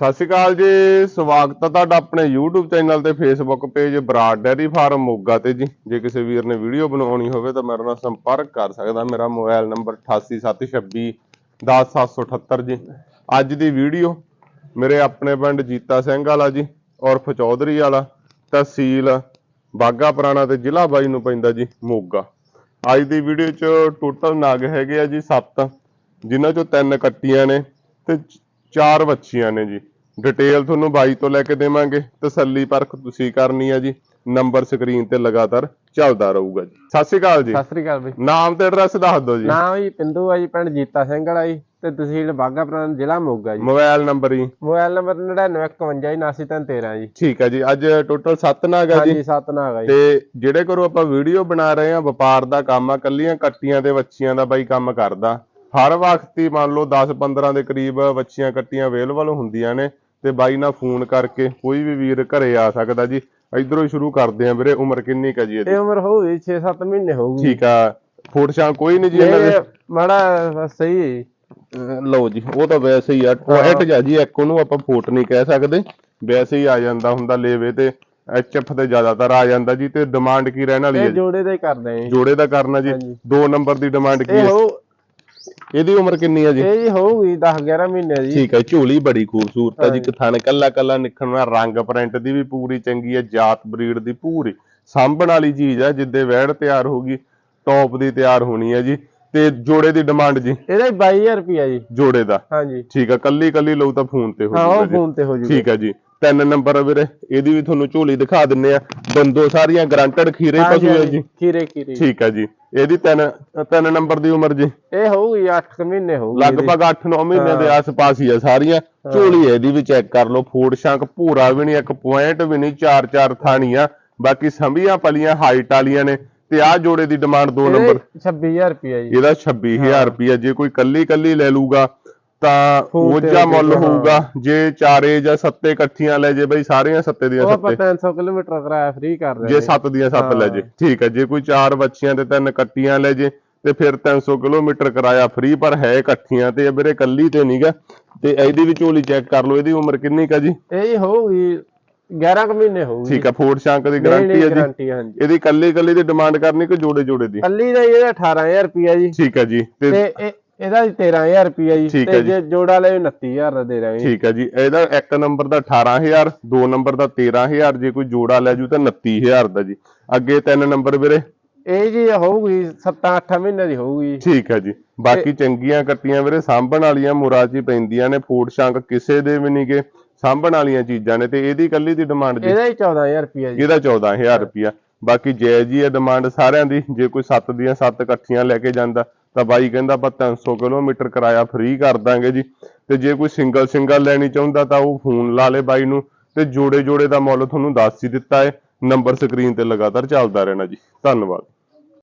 ਸਤਿ ਸ਼੍ਰੀ ਅਕਾਲ ਜੀ, ਸਵਾਗਤ ਹੈ ਤੁਹਾਡਾ ਆਪਣੇ YouTube ਚੈਨਲ ਤੇ Facebook page Brar dairy farm Moga ਤੇ ਜੀ। ਜੇ ਕਿਸੇ ਵੀਰ ਨੇ ਵੀਡੀਓ ਬਣਾਉਣੀ ਹੋਵੇ ਤਾਂ ਮੇਰੇ ਨਾਲ ਸੰਪਰਕ ਕਰ ਸਕਦਾ। ਮੇਰਾ ਮੋਬਾਈਲ ਨੰਬਰ 8876 10778 ਜੀ। ਅੱਜ ਦੀ ਵੀਡੀਓ ਮੇਰੇ ਆਪਣੇ ਪਿੰਡ ਜੀਤਾ ਸਿੰਘ ਵਾਲਾ ਜੀ ਔਰ ਚੌਧਰੀ ਵਾਲਾ, ਤਹਿਸੀਲ ਬਾਗਾ ਪੁਰਾਣਾ ਤੇ ਜ਼ਿਲ੍ਹਾ ਬਾਈ ਨੂੰ ਪੈਂਦਾ ਜੀ, ਮੋਗਾ। ਅੱਜ ਦੀ ਵੀਡੀਓ 'ਚ ਟੋਟਲ ਨਗ ਹੈਗੇ ਆ ਜੀ 7 ਜਿਨ੍ਹਾਂ 'ਚੋਂ ਤਿੰਨ ਕੱਟੀਆਂ ਨੇ ਤੇ ਚਾਰ ਬੱਚੀਆਂ ਨੇ ਜੀ। ਡਿਟੇਲ ਤੁਹਾਨੂੰ ਬਾਈ ਤੋਂ ਲੈ ਕੇ ਦੇਵਾਂਗੇ। ਤਸੱਲੀ ਪਰਖ ਤੁਸੀਂ ਕਰਨੀ ਆ ਜੀ। ਨੰਬਰ ਸਕਰੀਨ ਤੇ ਲਗਾਤਾਰ ਚੱਲਦਾ ਰਹੂਗਾ ਜੀ। ਸਤਿ ਸ਼੍ਰੀ ਅਕਾਲ ਜੀ। ਸਤਿ ਸ੍ਰੀ ਅਕਾਲ ਬਈ। ਨਾਮ ਤੇ ਐਡਰੈਸ ਦੱਸ ਦਿਓ ਜੀ। ਨਾਮ ਜੀ ਪਿੰਦੂ ਆ ਜੀ ਪਿੰਡ ਜੀਤਾ ਸਿੰਘ ਵਾਲਾ ਜੀ। ਤੇ ਤਹਿਸੀਲ ਬਾਗਾ ਪੁਰਾਣਾ ਜ਼ਿਲ੍ਹਾ ਮੋਗਾ ਜੀ। ਮੋਬਾਈਲ ਨੰਬਰ ਜੀ। ਮੋਬਾਈਲ ਨੰਬਰ 9951 ਜੀ ਠੀਕ ਹੈ ਜੀ। ਅੱਜ ਟੋਟਲ 7 ਨਾਗ ਆ ਜੀ। ਹਾਂਜੀ ਸੱਤ ਨਾਗ ਆ ਜੀ। ਤੇ ਜਿਹੜੇ ਕਰੋ ਆਪਾਂ ਵੀਡੀਓ ਬਣਾ ਰਹੇ ਆ ਵਪਾਰ ਦਾ ਕੰਮ ਆ ਕੱਲੀਆਂ ਕੱਟੀਆਂ ਤੇ ਵੱਛੀਆਂ ਦਾ ਬਾਈ ਕੰਮ ਕਰਦਾ। ਹਰ ਵਕਤ ਹੀ ਮੰਨ ਲਓ 10-15 ਦੇ ਕਰੀਬ ਵੱਛੀਆਂ ਕੱਟੀਆਂ ਅਵੇਲੇਬਲ ਹੁੰਦੀਆਂ ਨੇ ਤੇ ਬਾਈ ਨਾਲ ਫੋਨ ਕਰਕੇ ਕੋਈ ਵੀ ਵੀਰ ਘਰੇ ਆ ਸਕਦਾ ਜੀ। ਇਧਰੋਂ ਹੀ ਸ਼ੁਰੂ ਕਰਦੇ ਆ ਵੀਰੇ ਉਮਰ ਕਿੰਨੀ ਕਾ ਜੀ ਇਹਦੀ? ਇਹ ਉਮਰ ਹੋਊਗੀ 6-7 ਮਹੀਨੇ ਹੋਊਗੀ। ਠੀਕ ਆ ਫੋਟ ਕੋਈ ਨਹੀਂ ਜੀ ਇਹਨਾਂ ਦੇ? ਇਹ ਮਾੜਾ ਬਸ ਸਹੀ ਲਓ ਜੀ ਉਹ ਤਾਂ ਵੈਸੇ ਹੀ ਆ ਟੋਇਟ ਜਾ ਜੀ ਇੱਕ ਉਹਨੂੰ ਆਪਾਂ ਫੋਟ ਨਹੀਂ ਕਹਿ ਸਕਦੇ। ਵੈਸੇ ਹੀ ਆ ਜਾਂਦਾ ਹੁੰਦਾ ਲੇਵੇ ਤੇ ਐਚਐਫ ਤੇ ਜ਼ਿਆਦਾਤਰ ਆ ਜਾਂਦਾ ਜੀ ਤੇ ਡਿਮਾਂਡ ਕੀ ਰਹਿਣ ਵਾਲੀ ਹੈ ਇਹ ਜੀ? ਜੋੜੇ ਦਾ ਹੀ ਕਰਦੇ ਆ ਜੀ। ਜੋੜੇ ਦਾ ਕਰਨਾ ਜੀ। ਹਾਂਜੀ। ਦੋ ਨੰਬਰ ਦੀ ਡਿਮਾਂਡ ਕੀ ਇਹ ਹੈ? ਹੋ ਇਹਦੀ ਉਮਰ ਕਿੰਨੀ ਹੈ ਜੀ? ਇਹ ਜੀ ਹੋਊਗੀ 10-11 ਮਹੀਨੇ ਦੀ। ਠੀਕ ਹੈ ਝੋਲੀ ਬੜੀ ਖੂਬਸੂਰਤ ਹੈ ਜੀ। ਕਥਾਨ ਕੱਲਾ ਕੱਲਾ ਨਿਖਰਨਾ ਰੰਗ ਪ੍ਰਿੰਟ ਦੀ ਵੀ ਪੂਰੀ ਚੰਗੀ ਹੈ ਜਾਤ ਬਰੀਡ ਦੀ ਪੂਰੀ। ਸਾਂਭਣ ਵਾਲੀ ਚੀਜ਼ ਹੈ ਜਿੱਦੇ ਵਹਿੜ ਤਿਆਰ ਹੋਊਗੀ ਟੌਪ ਦੀ ਤਿਆਰ ਹੋਣੀ ਹੈ ਜੀ। ਤੇ ਜੋੜੇ ਦੀ ਡਿਮਾਂਡ ਜੀ? ਇਹਦਾ ਹੀ 22000 ਰੁਪਿਆ ਜੀ। ਜੋੜੇ ਦਾ? ਹਾਂਜੀ। ਠੀਕ ਹੈ ਕੱਲੀ ਕੱਲੀ ਲਊ ਤਾਂ ਫੋਨ ਤੇ ਹੋ ਹਾਂ ਜਾਊਗਾ ਉਹ ਜੀ। ਫੋਨ ਤੇ ਹੋ ਜੂਗਾ। ਠੀਕ ਹੈ ਜੀ। ਤਿੰਨ ਨੰਬਰ ਆ ਵੀਰੇ ਇਹਦੀ ਵੀ ਤੁਹਾਨੂੰ ਝੋਲੀ ਦਿਖਾ ਦਿੰਨੇ ਆ। ਦੰਦੋ ਸਾਰੀਆਂ ਗਰੰਟਡ ਖੀਰੇ ਹੀ ਪਸ਼ੂ ਹੈ ਜੀ। ਖੀਰੇ ਖੀਰੇ। ਠੀਕ ਹੈ ਜੀ। ਇਹਦੀ ਤਿੰਨ ਤਿੰਨ ਨੰਬਰ ਦੀ ਉਮਰ ਜੀ। ਇਹ ਹੋਊਗੀ 8 ਮਹੀਨੇ ਹੋਊਗੀ ਲਗਭਗ 8-9 ਮਹੀਨਿਆਂ ਦੇ। ਆਸ-ਪਾਸ ਹੀ ਆ ਸਾਰੀਆਂ। ਝੋਲੀ ਹੈ ਇਹਦੀ ਵੀ ਚੈੱਕ ਕਰ ਲਓ ਫੂਡ ਸ਼ੰਕ ਭੂਰਾ ਵੀ ਨਹੀਂ ਇੱਕ ਪੁਆਇੰਟ ਵੀ ਨਹੀਂ ਚਾਰ ਚਾਰ ਥਾਣੀਆਂ। ਬਾਕੀ ਸੰਭੀਆਂ ਪਲੀਆਂ ਹਾਈਟ ਵਾਲੀਆਂ ਨੇ। ਤੇ ਆਹ ਜੋੜੇ ਦੀ ਡਿਮਾਂਡ 2 ਨੰਬਰ। 26000 ਰੁਪਿਆ ਜੀ। ਇਹਦਾ 26000 ਰੁਪਿਆ ਜੇ ਕੋਈ ਕੱਲੀ ਕੱਲੀ ਲੈ ਲੂਗਾ ਤਾਂ ਫੋਨ ਉਹ ਤੇ ਜਾਂ ਹੋ। ਮੁੱਲ ਹੋਊਗਾ ਜੇ ਚਾਰੇ ਜਾਂ ਸੱਤੇ ਇਕੱਠੀਆਂ ਲੈ ਜੇ ਬਈ ਸਾਰੀਆਂ ਸੱਤੇ ਦੀਆਂ ਉਹ ਸੱਤੇ। 300 ਕਿਲੋਮੀਟਰ ਕਿਰਾਇਆ ਫ੍ਰੀ ਕਰ ਰਹੇ ਜੇ ਸੱਤ ਦੀਆਂ ਸੱਤ ਲੈ ਜੇ। ਠੀਕ ਹੈ ਜੇ ਕੋਈ ਚਾਰ ਬੱਚੀਆਂ ਤੇ ਤਿੰਨ ਕੱਟੀਆਂ ਲੈ ਜੇ ਤੇ ਫਿਰ 300 ਕਿਲੋਮੀਟਰ ਕਿਰਾਇਆ ਫ੍ਰੀ ਪਰ ਹੈ ਇਕੱਠੀਆਂ ਤੇ ਵੀਰੇ ਕੱਲੀ ਤੇ ਨਹੀਂਗਾ ਤੇ ਇਹਦੀ ਵੀ ਝੋਲੀ ਚੈੱਕ ਕਰ ਲਓ ਇਹਦੀ ਉਮਰ ਕਿੰਨੀ ਕਾ ਜੀ? ਇਹ ਹੋਊਗੀ 11 ਕੁ ਮਹੀਨੇ ਹੋਊਗੀ। ਠੀਕ ਹੈ ਫੋਰਡ ਸ਼ਾਂਕ ਦੀ ਗਾਰੰਟੀ ਹੈ ਜੀ। ਇਹਦੀ ਕੱਲੀ ਕੱਲੀ ਦੀ ਡਿਮਾਂਡ ਕਰਨੀ ਕਿ ਜੋੜੇ ਜੋੜੇ ਦੀ? ਕੱਲੀ ਦਾ ਇਹਦਾ 18000 ਰੁਪਿਆ ਜੀ। ਠੀਕ ਹੈ ਜੀ ਤੇ ਇਹਦਾ ਜੀ 13000 ਰੁਪਿਆ ਜੀ ਠੀਕ ਹੈ ਤੇ ਜੀ। ਜੇ ਜੋੜਾ ਲੈ 29000 ਦਾ ਦੇ ਦਾਂਗੇ ਠੀਕ ਹੈ ਜੀ ਇਹਦਾ ਇੱਕ ਨੰਬਰ ਦਾ 18000 ਦੋ ਨੰਬਰ ਦਾ 13000 ਜੇ ਕੋਈ ਜੋੜਾ ਲੈ ਜੂ ਤਾਂ 29000 ਦਾ ਜੀ। ਅੱਗੇ ਤਿੰਨ ਨੰਬਰ ਵੀਰੇ? ਇਹ ਜੀ ਹੋਊਗੀ 7-8 ਮਹੀਨੇ ਦੀ ਹੋਊਗੀ ਠੀਕ ਹੈ ਜੀ ਬਾਕੀ ਚੰਗੀਆਂ ਕੱਟੀਆਂ ਵੀਰੇ ਸਾਂਭਣ ਵਾਲੀਆਂ ਮੁਰਾਜੀ ਪੈਂਦੀਆਂ ਨੇ ਫੂਡ ਸ਼ੰਕ ਕਿਸੇ ਦੇ ਵੀ ਨਹੀਂਗੇ ਸਾਂਭਣ ਵਾਲੀਆਂ ਚੀਜ਼ਾਂ ਨੇ ਤੇ ਇਹਦੀ ਕੱਲੀ ਦੀ ਡਿਮਾਂਡ ਜੀ। ਇਹਦਾ ਹੀ 14000 ਰੁਪਿਆ ਜੀ। ਇਹਦਾ 14000 ਰੁਪਿਆ ਬਾਕੀ ਜੈ ਜੀ ਇਹ ਡਿਮਾਂਡ ਸਾਰਿਆਂ ਦੀ ਜੇ ਕੋਈ 7 ਦੀਆਂ 7 ਇਕੱਠੀਆਂ ਲੈ ਕੇ ਜਾਂਦਾ ਤਾਂ ਬਾਈ ਕਹਿੰਦਾ ਆਪਾਂ 300 ਕਿਲੋਮੀਟਰ ਕਿਰਾਇਆ ਫ੍ਰੀ ਕਰ ਦਾਂਗੇ ਜੀ। ਤੇ ਜੇ ਕੋਈ ਸਿੰਗਲ ਸਿੰਗਲ ਲੈਣੀ ਚਾਹੁੰਦਾ ਤਾਂ ਉਹ ਫੋਨ ਲਾ ਲੇ ਬਾਈ ਨੂੰ। ਤੇ ਜੋੜੇ ਜੋੜੇ ਦਾ ਮੁੱਲ ਤੁਹਾਨੂੰ ਦੱਸ ਹੀ ਦਿੱਤਾ ਹੈ। ਨੰਬਰ ਸਕਰੀਨ ਤੇ ਲਗਾਤਾਰ ਚੱਲਦਾ ਰਹਿਣਾ ਜੀ। ਧੰਨਵਾਦ।